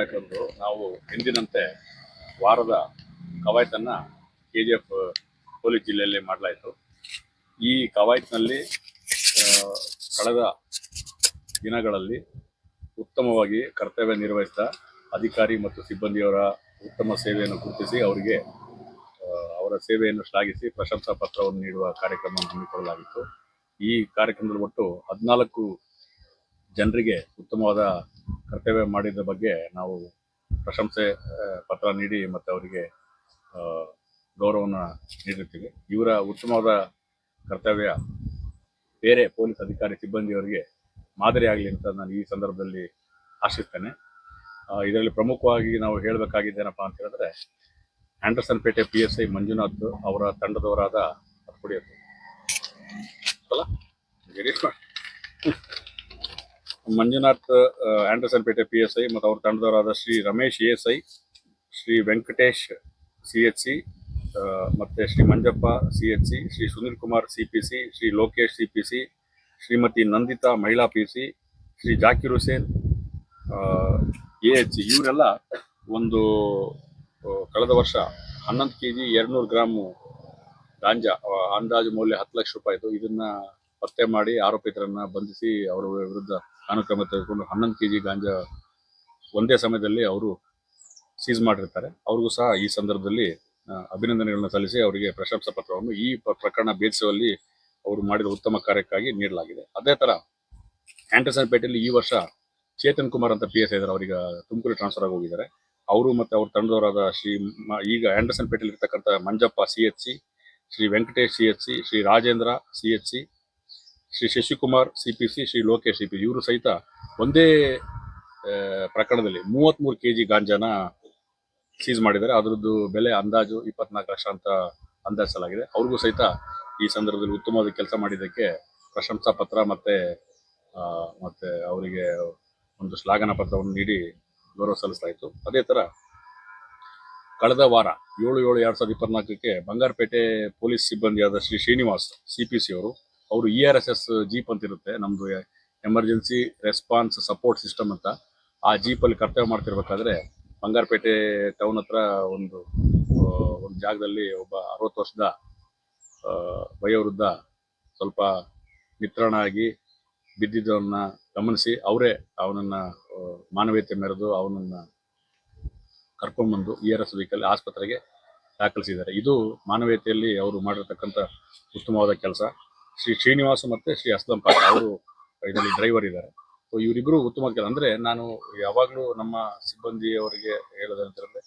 ಯಾಕಂದ್ರೆ ನಾವು ಎಂದಿನಂತೆ ವಾರದ ಕವಾಯತನ್ನ ಕೆ ಜಿ ಎಫ್ ಪೊಲೀಸ್ ಜಿಲ್ಲೆಯಲ್ಲಿ ಮಾಡಲಾಯಿತು. ಈ ಕವಾಯತ್ನಲ್ಲಿ ಕಳೆದ ದಿನಗಳಲ್ಲಿ ಉತ್ತಮವಾಗಿ ಕರ್ತವ್ಯ ನಿರ್ವಹಿಸಿದ ಅಧಿಕಾರಿ ಮತ್ತು ಸಿಬ್ಬಂದಿಯವರ ಉತ್ತಮ ಸೇವೆಯನ್ನು ಗುರುತಿಸಿ ಅವರಿಗೆ ಅವರ ಸೇವೆಯನ್ನು ಶ್ಲಾಘಿಸಿ ಪ್ರಶಂಸಾ ಪತ್ರವನ್ನು ನೀಡುವ ಕಾರ್ಯಕ್ರಮವನ್ನು ಹಮ್ಮಿಕೊಳ್ಳಲಾಗಿತ್ತು. ಈ ಕಾರ್ಯಕ್ರಮದಲ್ಲಿ ಒಟ್ಟು ಹದಿನಾಲ್ಕು ಜನರಿಗೆ ಉತ್ತಮವಾದ ಕರ್ತವ್ಯ ಮಾಡಿದ ಬಗ್ಗೆ ನಾವು ಪ್ರಶಂಸೆ ಪತ್ರ ನೀಡಿ ಮತ್ತು ಅವರಿಗೆ ಗೌರವನ ಗೌರವವನ್ನು ನೀಡಿರ್ತೀವಿ. ಇವರ ಉತ್ತಮವಾದ ಕರ್ತವ್ಯ ಬೇರೆ ಪೊಲೀಸ್ ಅಧಿಕಾರಿ ಸಿಬ್ಬಂದಿಯವರಿಗೆ ಮಾದರಿಯಾಗಲಿ ಅಂತ ನಾನು ಈ ಸಂದರ್ಭದಲ್ಲಿ ಆಶಿಸ್ತೇನೆ. ಇದರಲ್ಲಿ ಪ್ರಮುಖವಾಗಿ ನಾವು ಹೇಳಬೇಕಾಗಿದ್ದೇನಪ್ಪ ಅಂತ ಹೇಳಿದ್ರೆ, Andersonpet P S I Manjunath ಅವರ ತಂಡದವರಾದ ಕುಡಿಯೋದು ಅಲ್ಲ Manjunath Andersonpet P S I ಮತ್ತು ಅವ್ರ ತಂಡದವರಾದ Shri Ramesh S I Shri Venkatesh C H C ಮತ್ತು Shri Manjappa C H C Shri Sunil Kumar C P C Shri Lokesh C P C Shrimati Nandita ಮಹಿಳಾ P C Shri Zakir Hussain A H ಇವರೆಲ್ಲ ಒಂದು ಕಳೆದ ವರ್ಷ ಹನ್ನೊಂದು K G ಎರಡ್ನೂರು gram ಗಾಂಜಾ ಅಂದಾಜು ಮೌಲ್ಯ ಹತ್ತು ಲಕ್ಷ ರೂಪಾಯಿದು ಇದನ್ನ ಪತ್ತೆ ಮಾಡಿ ಆರೋಪಿತರನ್ನ ಬಂಧಿಸಿ ಅವರ ವಿರುದ್ಧ ಕಾನೂನು ಕ್ರಮ ತೆಗೆದುಕೊಂಡು ಹನ್ನೊಂದು ಕೆ ಜಿ ಗಾಂಜಾ ಒಂದೇ ಸಮಯದಲ್ಲಿ ಅವರು ಸೀಸ್ ಮಾಡಿರ್ತಾರೆ. ಅವ್ರಿಗೂ ಸಹ ಈ ಸಂದರ್ಭದಲ್ಲಿ ಅಭಿನಂದನೆಗಳನ್ನು ಸಲ್ಲಿಸಿ ಅವರಿಗೆ ಪ್ರಶಂಸಾ ಪತ್ರವನ್ನು ಈ ಪ್ರಕರಣ ಭೇದಿಸುವಲ್ಲಿ ಅವರು ಮಾಡಿದ ಉತ್ತಮ ಕಾರ್ಯಕ್ಕಾಗಿ ನೀಡಲಾಗಿದೆ. ಅದೇ ತರ ಆಂಡರ್ಸನ್ ಪೇಟೆಯಲ್ಲಿ ಈ ವರ್ಷ ಚೇತನ್ ಕುಮಾರ್ ಅಂತ ಪಿ ಎಸ್ ಇದ್ದಾರೆ. ಅವರಿಗೆ ತುಮಕೂರು ಟ್ರಾನ್ಸ್ಫರ್ ಆಗಿ ಹೋಗಿದ್ದಾರೆ. ಅವರು ಮತ್ತೆ ಅವ್ರ ತಂಡದವರಾದ ಶ್ರೀ ಈಗ ಆಂಡರ್ಸನ್ ಪೇಟೆಯಲ್ಲಿ ಇರ್ತಕ್ಕಂಥ Manjappa C C, Shri Venkatesh C Shri Rajendra C C Shri Shashikumar C P C Shri Lokesh C P ಇವರು ಸಹಿತ ಒಂದೇ ಪ್ರಕರಣದಲ್ಲಿ ಮೂವತ್ತ್ಮೂರು ಕೆ ಜಿ ಗಾಂಜಾನ ಸೀಸ್ ಮಾಡಿದ್ದಾರೆ. ಅದರದ್ದು ಬೆಲೆ, ಅಂದಾಜು ಇಪ್ಪತ್ನಾಲ್ಕು ಲಕ್ಷ ಅಂತ ಅಂದಾಜಿಸಲಾಗಿದೆ. ಅವ್ರಿಗೂ ಸಹಿತ ಈ ಸಂದರ್ಭದಲ್ಲಿ ಉತ್ತಮವಾದ ಕೆಲಸ ಮಾಡಿದ್ದಕ್ಕೆ ಪ್ರಶಂಸಾ ಪತ್ರ ಮತ್ತೆ ಮತ್ತೆ ಅವರಿಗೆ ಒಂದು ಶ್ಲಾಘನಾ ಪತ್ರವನ್ನು ನೀಡಿ ಗೌರವ ಸಲ್ಲಿಸಲಾಯಿತು ಅದೇ ತರ ಕಳೆದ ವಾರ ಏಳು ಏಳು ಎರಡ್ ಸಾವಿರದ ಇಪ್ಪತ್ನಾಲ್ಕಕ್ಕೆ Bangarpet police ಸಿಬ್ಬಂದಿಯಾದ Shri Srinivas C P C ಅವರು ಅವರು E R S S jeep ಅಂತ ಇರುತ್ತೆ. ನಮ್ದು ಎಮರ್ಜೆನ್ಸಿ ರೆಸ್ಪಾನ್ಸ್ ಸಪೋರ್ಟ್ ಸಿಸ್ಟಮ್ ಅಂತ. ಆ ಜೀಪಲ್ಲಿ ಕರ್ತವ್ಯ ಮಾಡ್ತಿರ್ಬೇಕಾದ್ರೆ ಬಂಗಾರಪೇಟೆ ಟೌನ್ ಹತ್ರ ಒಂದು ಒಂದು ಜಾಗದಲ್ಲಿ ಒಬ್ಬ ಅರವತ್ತು ವರ್ಷದ ವಯೋವೃದ್ಧ ಸ್ವಲ್ಪ ನಿತ್ರಣ ಆಗಿ ಬಿದ್ದಿದ್ದವನ್ನ ಗಮನಿಸಿ ಅವರೇ ಅವನನ್ನ ಮಾನವೀಯತೆ ಮೆರೆದು ಅವನನ್ನ ಕರ್ಕೊಂಡ್ಬಂದು ಇ ಆರ್ ಎಸ್ ವೆಹಿಕಲ್ ಆಸ್ಪತ್ರೆಗೆ ದಾಖಲಿಸಿದ್ದಾರೆ. ಇದು ಮಾನವೀಯತೆಯಲ್ಲಿ ಅವರು ಮಾಡಿರ್ತಕ್ಕಂಥ ಉತ್ತಮವಾದ ಕೆಲಸ. ಶ್ರೀ ಶ್ರೀನಿವಾಸ ಮತ್ತೆ ಶ್ರೀ ಅಸ್ಲಂ ಅವರು ಇದರಲ್ಲಿ ಡ್ರೈವರ್ ಇದ್ದಾರೆ. ಸೊ ಇವರಿಬ್ಬರು ಉತ್ತಮ ಕೆಲಸ. ಅಂದ್ರೆ ನಾನು ಯಾವಾಗಲೂ ನಮ್ಮ ಸಿಬ್ಬಂದಿಯವರಿಗೆ ಹೇಳೋದಂತಂದರೆ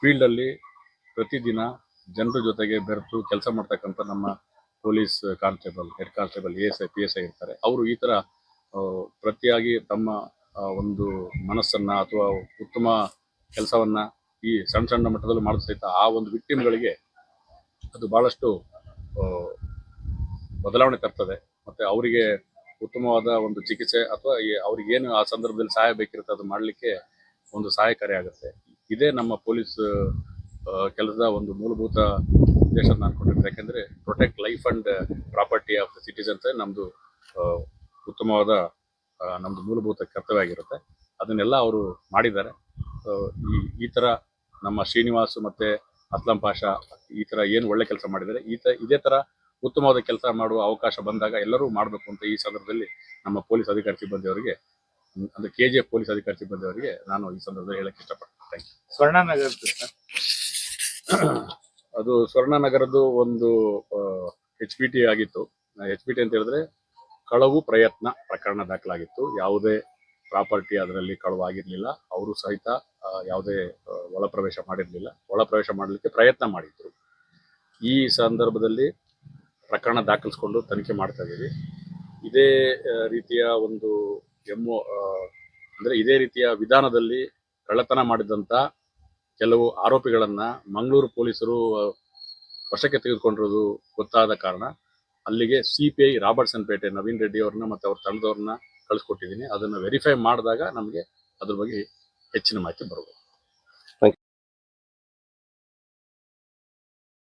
ಫೀಲ್ಡಲ್ಲಿ ಪ್ರತಿದಿನ ಜನರ ಜೊತೆಗೆ ಬೆರೆತು ಕೆಲಸ ಮಾಡ್ತಕ್ಕಂಥ ನಮ್ಮ police constable, head constable, A S I, P S I ಇರ್ತಾರೆ. ಅವರು ಈ ತರ ಪ್ರತಿಯಾಗಿ ತಮ್ಮ ಒಂದು ಮನಸ್ಸನ್ನ ಅಥವಾ ಉತ್ತಮ ಕೆಲಸವನ್ನ ಈ ಸಣ್ಣ ಸಣ್ಣ ಮಟ್ಟದಲ್ಲಿ ಮಾಡಿಸ್ತಾ ಆ ಒಂದು ವಿಕ್ಟಿಮ್ಗಳಿಗೆ ಅದು ಬಹಳಷ್ಟು ಬದಲಾವಣೆ ತರ್ತದೆ. ಮತ್ತೆ ಅವರಿಗೆ ಉತ್ತಮವಾದ ಒಂದು ಚಿಕಿತ್ಸೆ ಅಥವಾ ಅವ್ರಿಗೆ ಏನು ಆ ಸಂದರ್ಭದಲ್ಲಿ ಸಹಾಯ ಬೇಕಿರುತ್ತೆ ಅದು ಮಾಡಲಿಕ್ಕೆ ಒಂದು ಸಹಾಯಕಾರಿ ಆಗುತ್ತೆ. ಇದೇ ನಮ್ಮ ಪೊಲೀಸ್ ಕೆಲಸದ ಒಂದು ಮೂಲಭೂತ ಉದ್ದೇಶ ನಾನು ಕೊಟ್ಟಿದ್ದೆ. ಯಾಕೆಂದ್ರೆ protect life and property of the citizens ನಮ್ದು ಆ, ಉತ್ತಮವಾದ ನಮ್ಮದು ಮೂಲಭೂತ ಕರ್ತವ್ಯ ಆಗಿರುತ್ತೆ. ಅದನ್ನೆಲ್ಲ ಅವರು ಮಾಡಿದ್ದಾರೆ. ಈ ತರ ನಮ್ಮ ಶ್ರೀನಿವಾಸ್ ಮತ್ತೆ ಅಸ್ಲಂ ಪಾಷಾ ಈ ತರ ಏನು ಒಳ್ಳೆ ಕೆಲಸ ಮಾಡಿದ್ದಾರೆ. ಈ ತ ಇದೇ ತರ ಉತ್ತಮವಾದ ಕೆಲಸ ಮಾಡುವ ಅವಕಾಶ ಬಂದಾಗ ಎಲ್ಲರೂ ಮಾಡಬೇಕು ಅಂತ ಈ ಸಂದರ್ಭದಲ್ಲಿ ನಮ್ಮ ಪೊಲೀಸ್ ಅಧಿಕಾರಿ ಸಿಬ್ಬಂದಿಯವರಿಗೆ ಅಂದ್ರೆ ಕೆ ಜಿ ಎಫ್ ಪೊಲೀಸ್ ಅಧಿಕಾರಿ ಸಿಬ್ಬಂದಿಯವರಿಗೆ ನಾನು ಈ ಸಂದರ್ಭದಲ್ಲಿ ಹೇಳಕ್ಕೆ ಇಷ್ಟಪಡ್ತೀನಿ. ಥ್ಯಾಂಕ್ ಯು ಸ್ವರ್ಣನಗರ ಅದು ಸ್ವರ್ಣನಗರದ್ದು ಒಂದು ಎಚ್ ಪಿ ಟಿ ಆಗಿತ್ತು. ಎಚ್ ಪಿ ಟಿ ಅಂತ ಹೇಳಿದ್ರೆ ಕಳವು ಪ್ರಯತ್ನ ಪ್ರಕರಣ ದಾಖಲಾಗಿತ್ತು. ಯಾವುದೇ ಪ್ರಾಪರ್ಟಿ ಅದರಲ್ಲಿ ಕಳವು ಆಗಿರ್ಲಿಲ್ಲ. ಅವರು ಸಹಿತ ಯಾವುದೇ ಒಳಪ್ರವೇಶ ಒಳ ಪ್ರವೇಶ ಮಾಡಿರ್ಲಿಲ್ಲ. ಒಳ ಪ್ರವೇಶ ಮಾಡಲಿಕ್ಕೆ ಪ್ರಯತ್ನ ಮಾಡಿದ್ರು. ಈ ಸಂದರ್ಭದಲ್ಲಿ ಪ್ರಕರಣ ದಾಖಲಿಸ್ಕೊಂಡು ತನಿಖೆ ಮಾಡ್ತಾ ಇದ್ದೀವಿ. ಇದೇ ರೀತಿಯ ಒಂದು ಎಮ್ಮು ಅಂದ್ರೆ ಇದೇ ರೀತಿಯ ವಿಧಾನದಲ್ಲಿ ಕಳ್ಳತನ ಮಾಡಿದಂಥ ಕೆಲವು ಆರೋಪಿಗಳನ್ನು ಮಂಗಳೂರು ಪೊಲೀಸರು ವಶಕ್ಕೆ ತೆಗೆದುಕೊಂಡಿರೋದು ಗೊತ್ತಾದ ಕಾರಣ ಅಲ್ಲಿಗೆ C P I Robertsonpet Naveen Reddy ಅವ್ರನ್ನ ಮತ್ತೆ ಅವ್ರ ತಂಡದವ್ರನ್ನ ಕಳಿಸ್ಕೊಟ್ಟಿದ್ದೀನಿ. ಅದನ್ನ ವೆರಿಫೈ ಮಾಡಿದಾಗ ನಮಗೆ ಅದ್ರ ಬಗ್ಗೆ ಹೆಚ್ಚಿನ ಮಾಹಿತಿ ಬರಬೇಕು